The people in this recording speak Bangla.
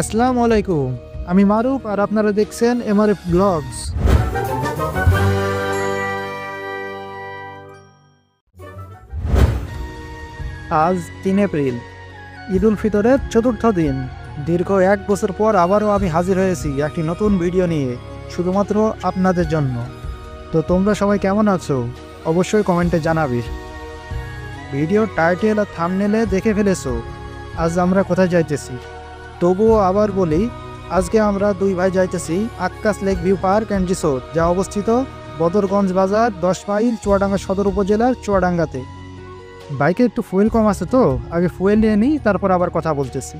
আসসালামু আলাইকুম। আমি মারুফ আর আপনারা দেখছেন এমআরএফ ব্লগস। আজ তিন এপ্রিল ঈদ উল ফিতরের চতুর্থ দিন। দীর্ঘ এক বছর পর আবারও আমি হাজির হয়েছি একটি নতুন ভিডিও নিয়ে, শুধুমাত্র আপনাদের জন্য। তো তোমরা সবাই কেমন আছো? অবশ্যই কমেন্টে জানাবি। ভিডিওর টাইটেল আর থামনেলে দেখে ফেলেছো। আজ আমরা কোথায় যাইতেছি? তবুও আবার বলি, আজকে আমরা দুই ভাই যাইতেছি Akkas lake view park and resort, যা অবস্থিত বদরগঞ্জ বাজার দশ মাইল চুয়াডাঙ্গা সদর উপজেলার চুয়াডাঙ্গাতে। বাইকে একটু ফুয়েল কম আছে তো, আগে ফুয়েল নিয়ে নিই, তারপর আবার কথা বলতেছি।